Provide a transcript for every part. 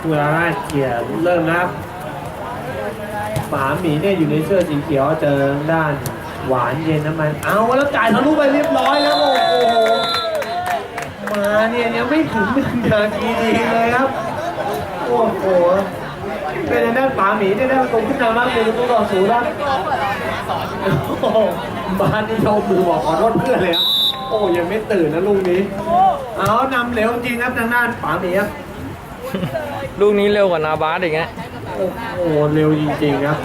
คือเวลาเขี่ยเริ่มนะครับหมาหมีเนี่ยอยู่ในเสื้อสีเขียวเจอด้านหวานเย็นน้ำมัน เอาแล้วจ่ายทะลุไปเรียบร้อยแล้วโอ้โหมาเนี่ยยังไม่ถึงหนึ่งนาทีดีเลยครับ โอ้โหเป็นด้านหมาหมีเนี่ยได้ประตูขึ้นนำมากเป็นประตูต่อศูนย์ครับโอ้โหบ้านนี่โชว์มือบอกขอโทษเพื่อนเลยครับโอ้ยังไม่ตื่นนะลุงนี้ เอานำเร็วจริงครับทางด้านป๋าหมีครับลูกนี้เร็วกว่านาบาสอีกไงโอ้โหเร็วจริงๆครับ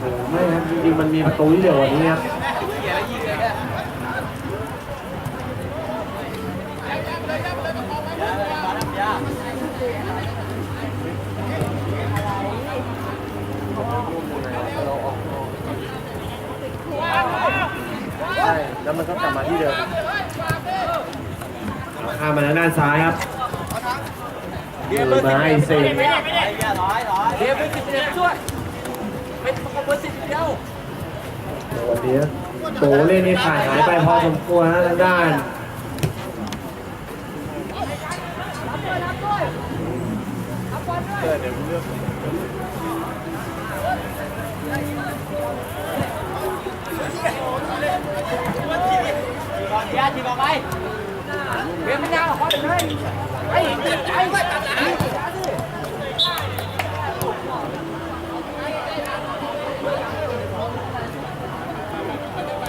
โอ้ไม่ครับจริงๆมันมีประตูที่เร็วกว่านี้ครับใช่แล้ว มันก็กลับมาที่เดิมข้ามมาทางด้านซ้ายครับเดินมาให้เซงเดี๋ยวไปสิบเดียวช่วยเป็นประกบเบอร์สิบเดียววันนี้โตเล่นนี่ขาดหายไปพอสมควรนะทางด้านเดี๋ยวทีต่อไปเวียนไม่ยาวหรอกเขาเลยไอ้ไอ้ไอ้ตัดหลัง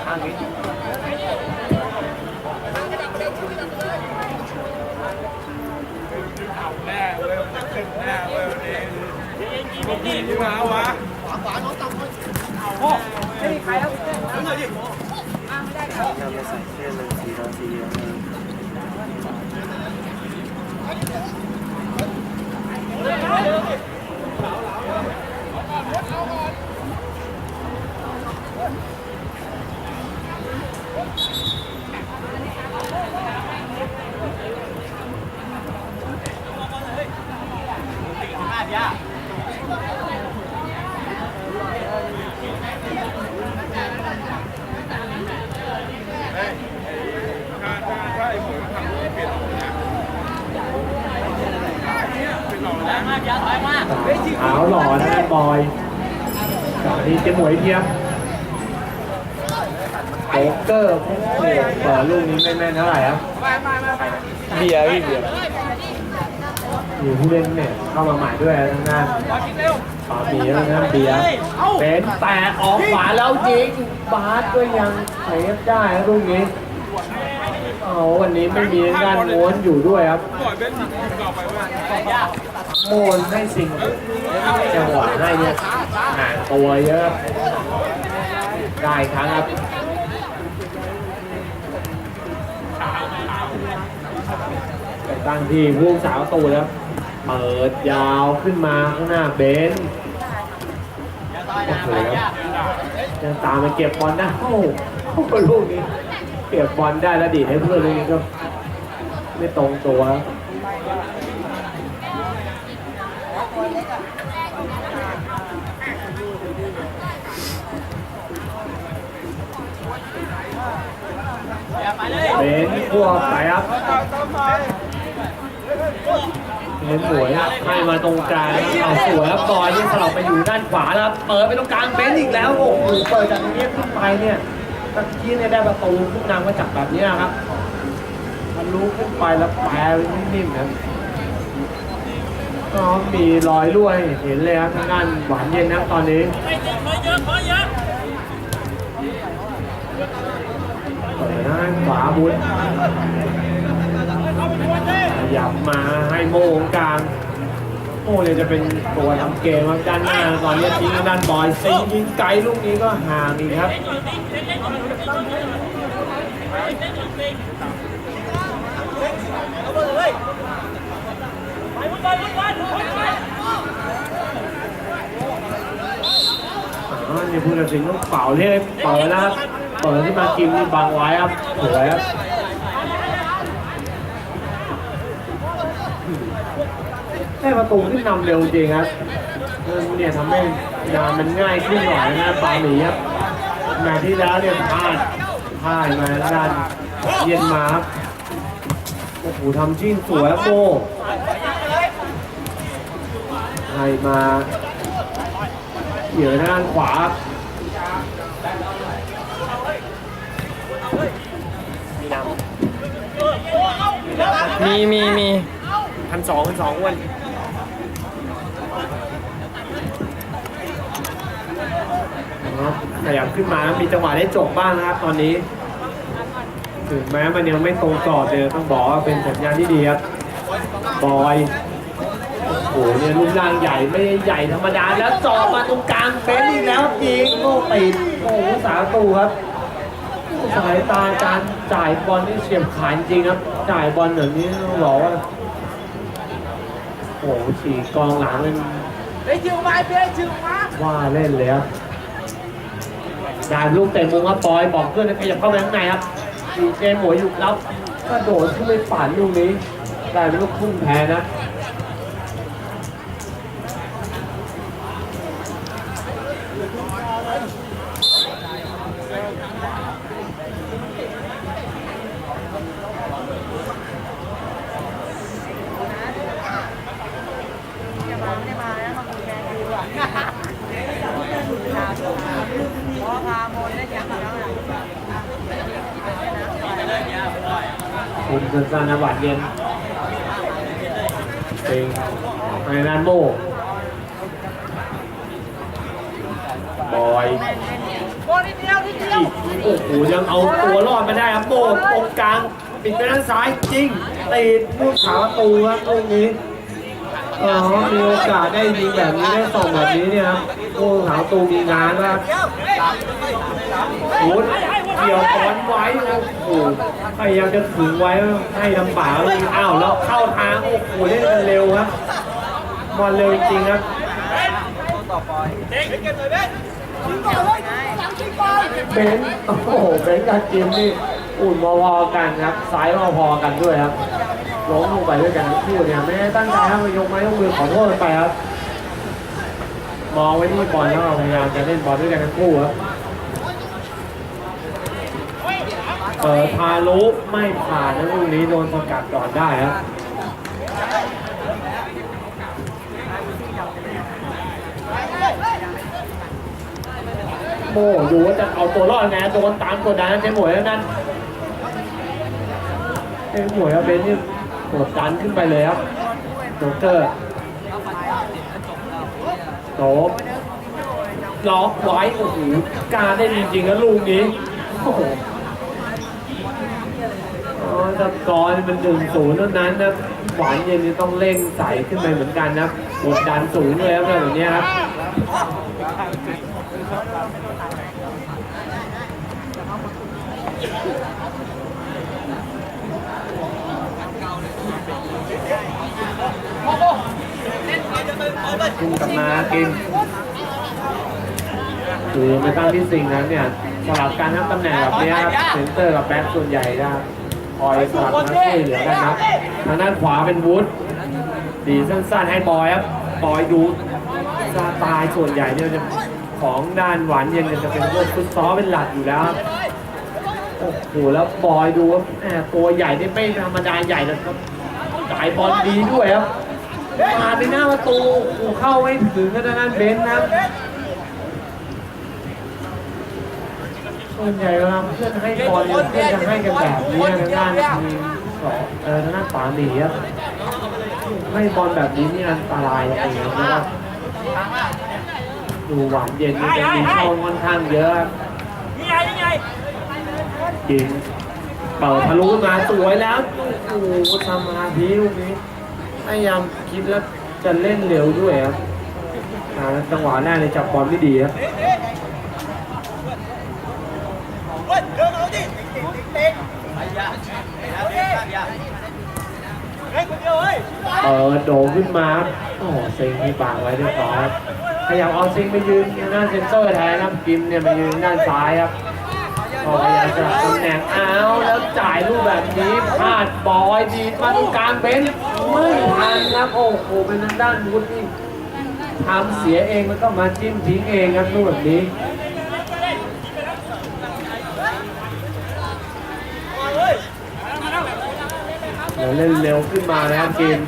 ข้างนี้โอ้ไม่มีใครแล้วนำมาใส่เสื้อเลยสีดำสีเหลืองเขาวหล่อนะแม่บอยก่อนที่เจะหมวยเทียบโป๊กเกอร์โอ้โหเปิดลูกนี้ไม่แม่นเท่าไหร่ครับเบียร์พี่เบียร์อยู่ผู้เล่นเนี่ยเข้ามาใหม่ด้วยทางด้านปาปีแล้วนะเบียร์เป็นแต่ออกขวาแล้วยิงบาสก็ยังเซฟได้ครับลูกนี้เอาวันนี้ไม่มีด้านม้วนอยู่ด้วยครับ โมนให้สิ่งจังหวะให้เนี่ยห่างตัวเยอะ ได้ครั้งครับไปตั้งที่ผู้สาวตูแล้วเปิดยาวขึ้นมาข้างหน้าเบนโอ้โหยังตามมาเก็บบอลได้โอ้โหลูกนี้ เก็บบอลได้แล้วดีให้เพื่อนลูกนี้ก็ไม่ตรงตัว ไปเลยเบนพวกไปครับเบนซ์หมวยให้มาตรงกลางเอาสวยครับบอลที่สลับไปอยู่ด้านขวาแล้วครับเปิดไปตรงกลางเบนอีกแล้วโอ้โหเปิดจากตรงนี้ขึ้นไปเนี่ยตะกี้เนี่ยได้ประตูขึ้นนำมาจากแบบนี้นะครับมันรู้ขึ้นไปแล้วแปรนิ่มๆนะก็มีรอยรั่วเห็นเลยครับทางด้านหวานเย็นนะครับตอนนี้ ไม่เยอะไม่เยอะไม่เยอะเปิดด้านขวาบุญขยับมาให้โมงกลางโอ้เนี่ยจะเป็นตัวทำเกมครับด้านหน้าตอนนี้ทิ้งด้านบอยซียิงไกลลูกนี้ก็ห่างอีกครับไปวุ่นวายวุ่นวายวุ่นวายอ๋อนี่ผู้ตัดสินต้องเป่าเรียกเปิดแล้วครับ เปิดที่มากิมนี่บังไว้ครับสวยครับได้ประตูที่นำเร็วจริงครับเนี่ยทำให้งานมันง่ายขึ้นหน่อยนะปาหมีครับงานที่แล้วเนี่ยพลาดพลาดมาด้านเย็นมาครับโอ้โหทำจิ้งสวยครับโบให้มาเกี่ยวด้านขวา มีมีมีพันสองพันสองวันครับขยับขึ้นมามีจังหวะได้จบบ้างนะครับตอนนี้ ถึงแม้มันยังไม่ตรงกรอบเลยต้องบอกว่าเป็นสัญญาณที่ดีครับบอยโอ้โหเนี่ยรูปร่างใหญ่ไม่ได้ใหญ่ธรรมดาแล้วเจอมาตรงกลางเฟนอีกแล้วยิงโอ้ติดโอ้โหสาตูครับ สายตาการจ่ายบอลนี่เฉียบขาดจริงครับ จ่ายบอลแบบนี้ต้องบอกว่าโอ้โหฉีกกองหลังเป็นเฮ้ยชิวมาเพื่อนชิวมาว่าเล่นเลยครับได้ลูกเตะมุมครับบอยบอกเพื่อนให้ขยับเข้าไปข้างในครับดีเจหมวยอยู่แล้วกระโดดขึ้นไปป่านลูกนี้ได้เป็นลูกพุ่งแพ้นะ พอพาโมนได้ยังแล้ว ผมสั้นๆนะหวานเย็นเองไอ้นันโมบอยโมนิดเดียวนิดเดียวโอ้โหยังเอาตัวรอดมาได้ครับโบตรงกลางปิดไปด้านซ้ายจริงตีลูกขาประตูครับตรงนี้เออมีโอกาสได้ยิงแบบนี้ได้ส่งแบบนี้เนี่ยครับโอ้ขาประตูมีงานนะครับวุด เกี่ยวบอลไว้โอ้โหพยายามจะขึงไว้ให้ลำบากเลยอ้าวแล้วเข้าทางโอ้โหเล่นกันเร็วครับบอลเร็วจริงครับเบนโอ้โหเบนกับจิมนี่อุ่นพอๆกันครับซ้ายพอๆกันด้วยครับล้มลงไปด้วยกันทั้งคู่เนี่ยไม่ได้ตั้งใจครับยกไม้ยกมือขอโทษไปครับ มองไว้ที่บอลแล้วเราพยายามจะเล่นบอลด้วยกันทั้งคู่ครับ เปิดพาลุไม่ผ่านนะลูกนี้โดนสกัดก่อนได้ครับโมดูว่าจะเอาตัวรอดไงโดนตามกดดันเจ๊หมวยแล้วนั่นเจ๊หมวยเอาเบนนี่กดดันขึ้นไปเลยครับโจเกอร์โตล็อกไว้โอ้โหกล้ารได้จริงๆนะลูกนี้โอ้โห อ๋อแต่กอนมันหนึ่งศูนย์เท่านั้นนะหวานเย็นนี่ต้องเร่งใส่ขึ้นไปเหมือนกันนะกดดันสูงเลยครับแบบนี้ครับคุณกลับมากินคือไม่ตั้งที่สิ่งนั้นเนี่ยสลับการทั้งตำแหน่งแบบนี้ครับเซนเตอร์กับแบ็คส่วนใหญ่จะค อยสลับมาช่วยเหลือกันครับทางด้านขวาเป็นวูดดีสั้นๆให้บอยครับบอยดูสไตล์ส่วนใหญ่เนี่ยจะของด้านหวานเย็นเนี่ยจะเป็นพวกฟุตซอลเป็นหลักอยู่แล้วครับโอ้โหแล้วบอยดูว่าแหมตัวใหญ่นี่ไม่ธรรมดาใหญ่นะครับจ่ายบอลดีด้วยครับมาในหน้าประตูเข้าไม่ถึงกันนั่นเบนซ์นะครับ ส่วนใหญ่เวลาเพื่อนให้บอลเพื่อนจะให้กันแบบนี้นะด้านทีมสองเออทางด้านฝาหนีครับให้บอลแบบนี้นี่อันตรายจริงๆนะครับดูหวานเย็นนี่จะมีเข้าค่อนข้างเยอะนี่ไงนี่ไงจริงเปิดทะลุมาสวยแล้วโอ้โหสมาธิลูกนี้พยายามคิดแล้วจะเล่นเร็วด้วยครับจังหวะแรกเลยจับบอลไม่ดีครับ เคเฮ้ยคนเดียวเฮ้ยเปิดโดขึ้นมา โอ้โหซ็งที่บางไว้เรียบร้อยครับขยับเอาซิงไปยืนหน้าเซนเซอร์แทนครับกิมเนี่ยมายืนด้านซ้ายครับก็พยายามจะตำแหน่งเอาแล้วจ่ายลูกแบบนี้พลาดบอยดีดมาตรงกลางเบนซ์ไม่ทันครับโอ้โหเป็นทางด้านวุฒินี่ทำเสียเองแล้วก็มาจิ้มทิ้งเองครับลูกแบบนี้ เดี๋ยวเล่นเร็วขึ้นมานะครับเกม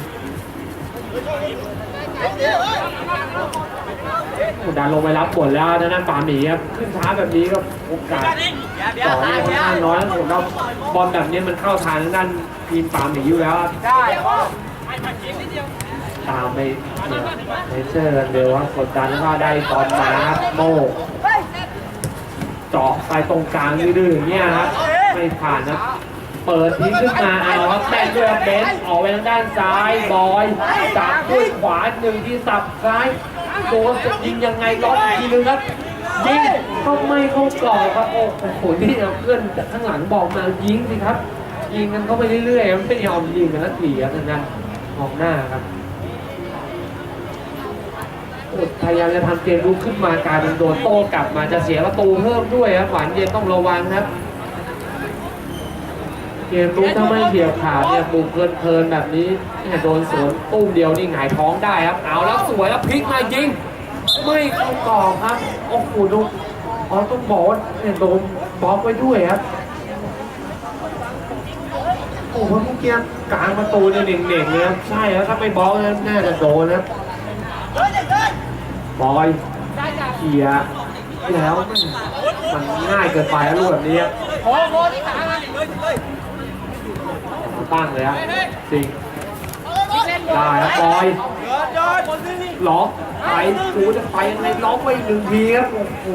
กดดันลงไปรับบทแล้วนะนั่นป่าหมีครับขึ้นช้าแบบนี้ก็โอกาสต่อเนี่ค่อนข้างน้อยผมว่าบอลแบบนี้มันเข้าทางด้านทีมปาหมีอยู่แล้วได้ตามไปเลเซอร์กันเร็วครับกดดันแล้วก็ได้บอลมาโมเจาะไปตรงกลางดื้อๆอย่างเงี้ยครับไม่ผ่านนะ เปิดทิ้งขึ้นมาเอาครับแม่ด้วยครับเบนซ์ออกไปทางด้านซ้ายบอยจับด้วยขวาหนึ่งที่สับซ้ายโดนจะยิงยังไงล็อกอีกทีนึงครับยิงก็ไม่เข้ากรอบครับโอ้โหนี่เอาเพื่อนจากข้างหลังบอกมายิงสิครับ ยิงกันเข้าไปเรื่อยๆมันไม่ยอมยิงกันสักทีครับนั้นมองหน้าครับโอ้พยายามจะทำเกมลุกขึ้นมากลายเป็นโดนโต้กลับมาจะเสียประตูเพิ่มด้วยครับหวานเย็นต้องระวังครับ เกมลุกถ้าไม่เฉียบขาดเนี่ยบุกเพลินแบบนี้เนี่ยโดนสวนตุ้มเดียวนี่หงายท้องได้ครับ เอาแล้วสวยแล้วพลิกมายิง ไม่เข้ากรอบครับ โอ้โหดูอ๋อต้องบอกว่าเนี่ยโดนบล็อกไว้ด้วยครับ โอ้โหเมื่อกี้กลางประตูเนี่ยเหน่งๆเลยครับใช่แล้วถ้าไม่บล็อกเนี่ยน่จะโดนนะครับบอยเขี่ยแล้วมันง่ายเกินไปแล้วลูกแบบนี้ครับโอ้โหที่ขา ตั้งเลยครับจริงได้ครับบอยยอดยอดล็อกไปกูจะไปยังไงล็อกไปอีกหนึ่งทีครับโอ้โห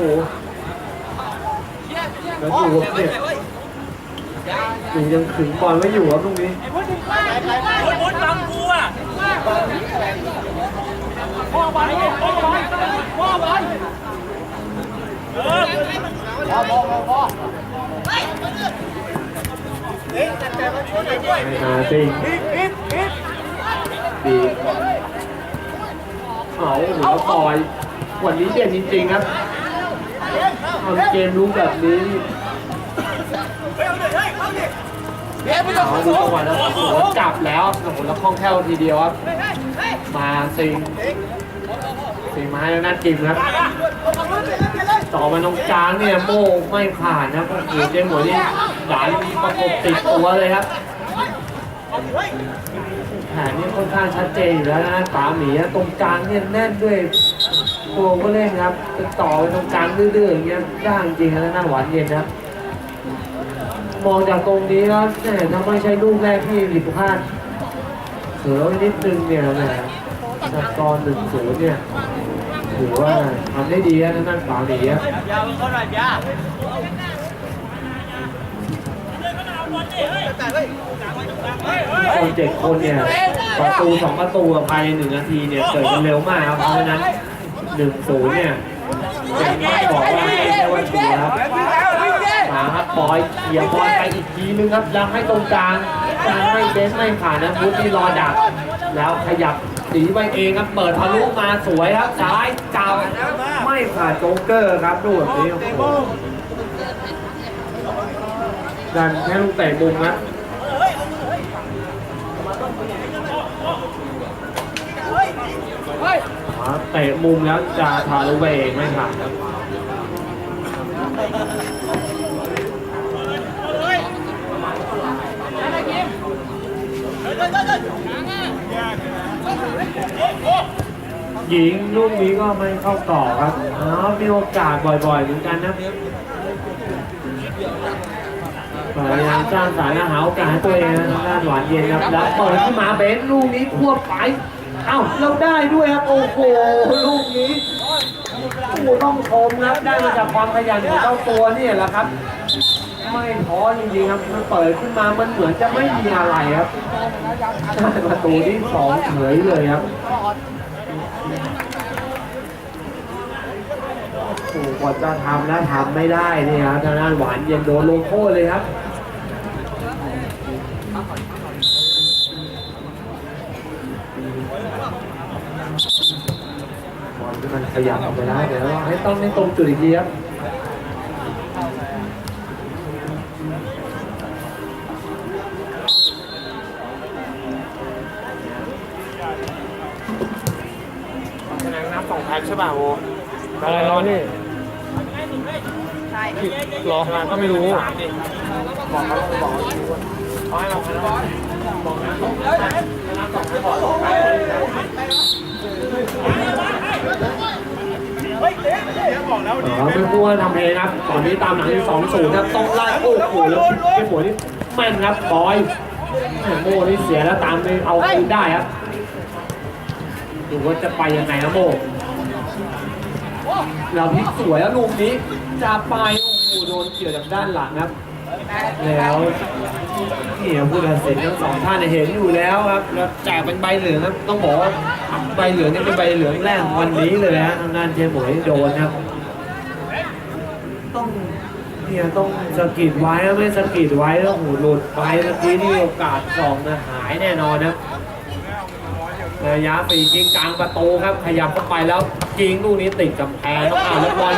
แล้วดูครับเนี่ยดูยังขึงบอลไว้อยู่ครับตรงนี้พุทธบังกูอะพ่อบอลพ่อบอลพ่อบอลเออพ่อพ่อพ่อเฮ้ยแต่แต่มันชนด้วย ไม่มาจริงพิษพิษพิษดีเอาหรือว่อยวันนี้เด่นจริงๆครับทำเกมรู้แบบนี้เอาดิเฮ้ยเอาดิเฮ้ยไม่ต้องเอาดูจังหวะแล้วโหจับแล้วโอ้โหแล้วคล่องแคล่วทีเดียวครับ มาซิงซิงมาให้หน้าจิมครับ ต่อมาตรงกลางเนี่ยโม่ไม่ผ่านนะโอ้โหเจ๊หมวยนี่ หลานประกบติดตัวเลยครับแผนนี่ค่อนข้างชัดเจนอยู่แล้วนะป๋าหมีตรงกลางเนี่ยแน่นด้วยตัวก็เล่นครับจะต่อไปตรงกลางดื้อๆอย่างเงี้ยยากจริงนะหน้าหวานเย็นนะครับมองจากตรงนี้แล้วแหมถ้าไม่ใช่ลูกแรกที่ผิดพลาดเสือไว้นิดนึงเนี่ยแหมสกอร์หนึ่งศูนย์เนี่ยถือว่าทำได้ดีนะนั่นป๋าหมีครับยาวเขาหน่อยยา คนเจ็ดคนเนี่ยประตูสองประตูภายในหนึ่งนาทีเนี่ยเกิดกันเร็วมากครับเพราะฉะนั้นหนึ่งศูนย์เนี่ยเป็นไม่บอกว่าไม่ใช่ว่าถูกครับมาครับบอยเขี่ยบอลไปอีกทีนึงครับแล้วให้ตรงกลางกลางไม่เบสไม่ผ่านนะพุทธที่รอดัก แล้วขยับสีไปเองครับเปิดทะลุมาสวยครับซ้ายจับไม่ผ่านโจ๊กเกอร์ครับดูแบบนี้โอ้โห ดันแค่ลูกเตะมุมนะเตะมุมแล้วจะทะลุไปเองไม่ผ่านครับหญิงลูกนี้ก็ไม่เข้าต่อครับอ๋อมีโอกาสบ่อยๆเหมือนกันนะ พยายามสร้างสรระหาโอกาสให้ตัวเองนะด้านหวานเย็นครับแล้วเปิดขึ้นมาเบนซ์ลูกนี้ควบไปเอ้าเราได้ด้วยครับโอ้โหลูกนี้โอ้โหต้องชมครับได้มาจากความขยันของเจ้าตัวเนี่ยแหละครับ ไม่ท้อจริงๆครับมันเปิดขึ้นมามันเหมือนจะไม่มีอะไรครับประตูที่สองเฉยเลยครับ โอ้โหก ว่าจะทำแล้วทำไม่ได้เนี่ยครับทางด้านหวานเย็นโดนลงโทษเลยครับบอลที่มันขยับออกไปได้เดี๋ยวเราให้ต้องให้ตรงจุดอีกทีครับคะแนนนับสองแพ็คใช่ป่ะโวอะไรรอนี่ รอก็ไม่รู้บอกเขาบอกเขาให้เราไปแล้วบอกนะบอกให้บอกไปเราไม่พูดว่าทำเพลงครับ ตอนนี้ตามหลังที่สองศูนย์ครับต้องไล่โอ้โหแล้วไอ้หัวนี่แม่นครับบอยโม่นี่เสียแล้วตามไปเอาคืนได้ครับดูว่าจะไปยังไงนะโม่ เราพลิกสวยแล้วลูกนี้จะไปโอ้โหโดนเกี่ยวจากด้านหลังครับ แล้วเนี่ยผู้ตัดสินทั้งสองท่านเนี่ยเห็นอยู่แล้วครับแล้วแจกเป็นใบเหลืองครับต้องบอกว่าใบเหลืองนี่เป็นใบเหลืองแรกของวันนี้เลยฮะทางด้านเจมหมวยโดนครับ ต้องเนี่ยต้องสะกิดไว้ถ้าไม่สะกิดไว้แล้วหูหลุดไปเมื่อกี้นี่โอกาสสองนะหายแน่นอนนะ ระยะปียิงกลางประตูครับ ขยับเข้าไปแล้วยิงลูกนี้ติดกำแพงต้องเอาแล้วบอล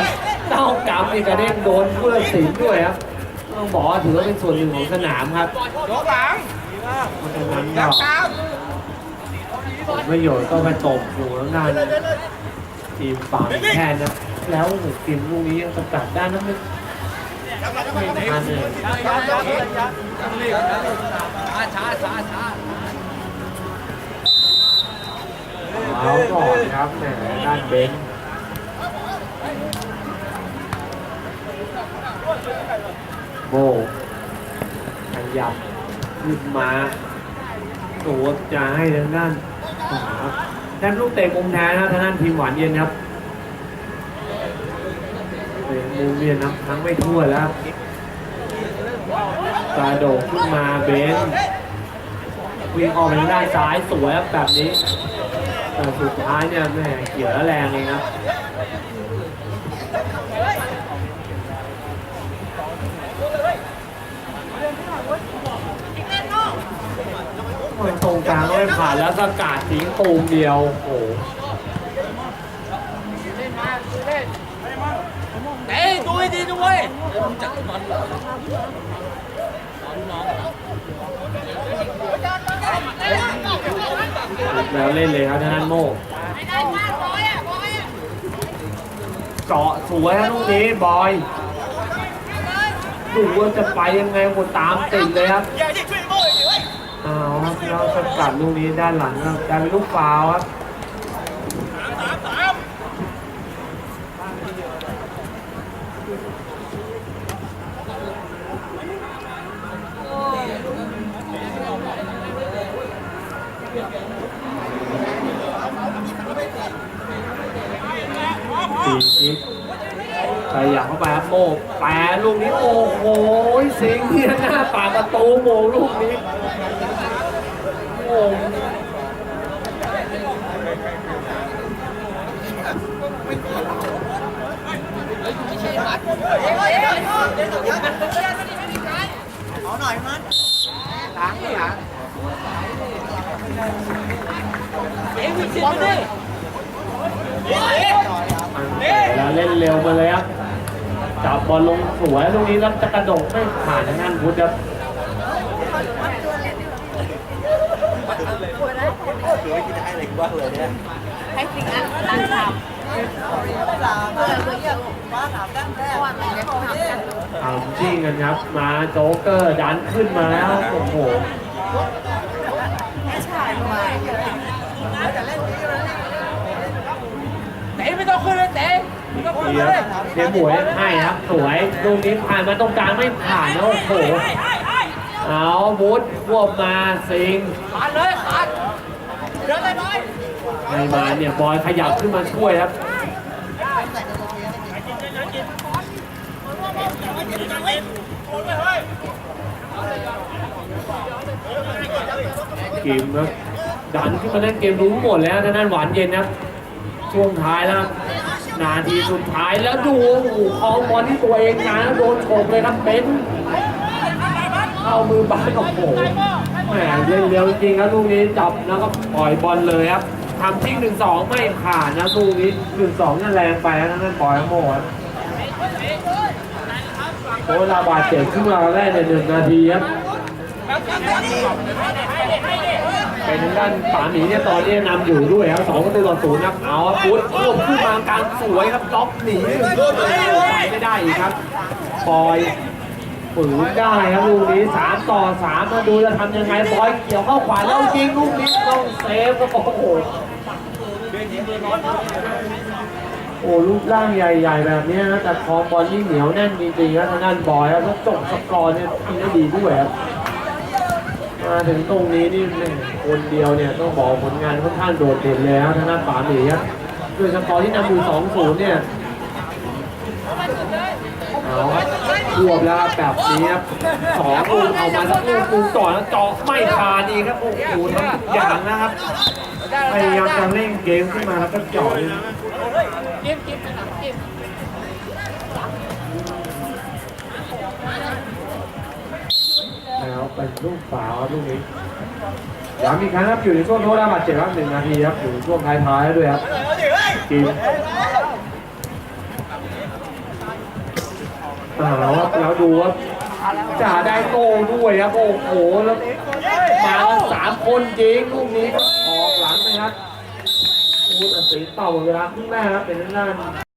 เต้ากำอีกกระเด้งโดนผู้ตัดสินด้วยครับต้องบอกว่าถือว่าเป็นส่วนหนึ่งของสนามครับยกหลังเพราะฉะนั้นยัก็บตามผลประโยชน์ก็ไปตกอยู่ทางด้านทีมฝั่งแทนนะแล้วทีมลูกนี้ยังสกัดได้นะไม่ไม่ทันเลยช้าช้าช้าช้าาเอาก่อนครับแหมด้านเบนโบขยับขึ้นมาโอ้จะให้ทางด้านขวาแทนลูกเตะมุมแทนนะทางด้านทีมหวานเย็นครับเป็นมุมเวียนนับทั้งไม่ทั่วแล้วกระโดดขึ้นมาเบนวิ่งออกไปทางด้านซ้ายสวยครับแบบนี้ แต่สุดท้ายเนี่ยแม่เกี่ยวแล้วแรงเองครับมันตรงกลางไม่ผ่านแล้วสกัดทิ้งตูมเดียวโอ้โหเต้ดูให้ดีด้วยจักมัน แล้วเล่นเลยครับทางด้านโม่เจาะสวยครับลูกนี้บอยดูว่าจะไปยังไงหมดตามติดเลยครับอย่าดิช่วยโม่ดิเว้ยเอาครับแล้วสกัดลูกนี้ด้านหลังครับกลายเป็นลูกฟาวล์ครับ สามสาม รีคิกขยาบเข้าไปครับโมกแปะลูกนี้โอ้โหสิงเนี่ยหน้าปากประตูโมงลูกนี้โอ้เอาหน่อยมันล้างหลังเอ๊ะวิ่งสิบไปดิ เล่นเร็วมาเลยครับ จับบอลลงสวยลูกนี้แล้วจะกระโดดไม่ผ่านทางด้านพุทธครับให้สิ่งนั้นตั้งทำเพื่อเพื่อจะว่าถามตั้งแต่ว่ามันจะทำเอาจริงกันครับ มาโจ๊กเกอร์ดันขึ้นมาแล้ว โอ้โหไม่ใช่มาเต้ไม่ต้องขึ้นเลยเต้ไม่ต้องขึ้นเดี๋เลยวเดียวหมวยให้ครับสวยลูกนี้ผ่านมาตรงกลางไม่ผ่านนะโอ้โหเอาบูธควบมาสิงขาดเลยขาดเดินเลยบอยไม่มาเนี่ยบอยขยับขึ้นมาช่วยครับเกมครับดันขึ้นมาเล่นเกมรู้หมดแล้วทางด้านหวานเย็นครับช่วงท้ายแล้ว นาทีสุดท้ายแล้วดูโอ้โหคองบอลที่ตัวเองนะโดนโฉกเลยครับเป็นเข้ามือบ้านโอ้โหแหมเล่นเร็วจริงครับลูกนี้จับแล้วก็ปล่อยบอลเลยครับทำทิ้งหนึ่งสองไม่ผ่านนะลูกนี้หนึ่งสองนี่แรงไปนะนั่นปล่อยโม่ครับโอ้ลาบาดเจ็บขึ้นมาแรกในหนึ่งนาทีครับ เป็นทางด้านปาหมีเนี่ยตอนนี้นำอยู่ด้วยครับสองประตูต่อศูนย์ครับเอาพุทธควบขึ้นมากลางสวยครับล็อกหนีไปไม่ได้อีกครับปล่อยฝืนได้ครับลูกนี้สามต่อสามมาดูจะทำยังไงบอยเกี่ยวเข้าขวาแล้วยิงลูกนี้ต้องเซฟครับโอ้โหโอ้ลูกร่างใหญ่ ๆ แบบนี้นะแต่คองบอลนี่งเหนียวแน่นจริงๆครับทางด้านบอยครับแล้วจบสกอร์เนี่ยทำได้ดีด้วยครับ มาถึงตรงนี้นี่แม่คนเดียวเนี่ยต้องบอกผลงานค่อนข้างโดดเด่นเลยครับทางด้านป๋าหมีครับด้วยสกอร์ที่นำอยู่2-0เนี่ยเอาครับรวบแล้วครับแบบนี้ครับสองลูกเอามาสักลูกหนึงก่อแล้วเจาะไม่ขาดีครับโอ้โหทำทุกอย่างนะครับพยายามจะเร่งเกมขึ้นมาแล้วก็เจาะ แล้วเป็นลูกฝาลูกนี้ย้ำอีกครั้งครับอยู่ในช่วงโทษได้บาดเจ็บครับหนึ่งนาทีครับอยู่ช่วงท้ายๆด้วยครับกินเอาครับแล้วดูว่าจ่าได้โต้ด้วยครับโอ้โหแล้วมาสามคนจริงลูกนี้ออกหลังนะครับโอ้โหตัดสินเป่าเวลาครึ่งแรกครับเป็นทางด้าน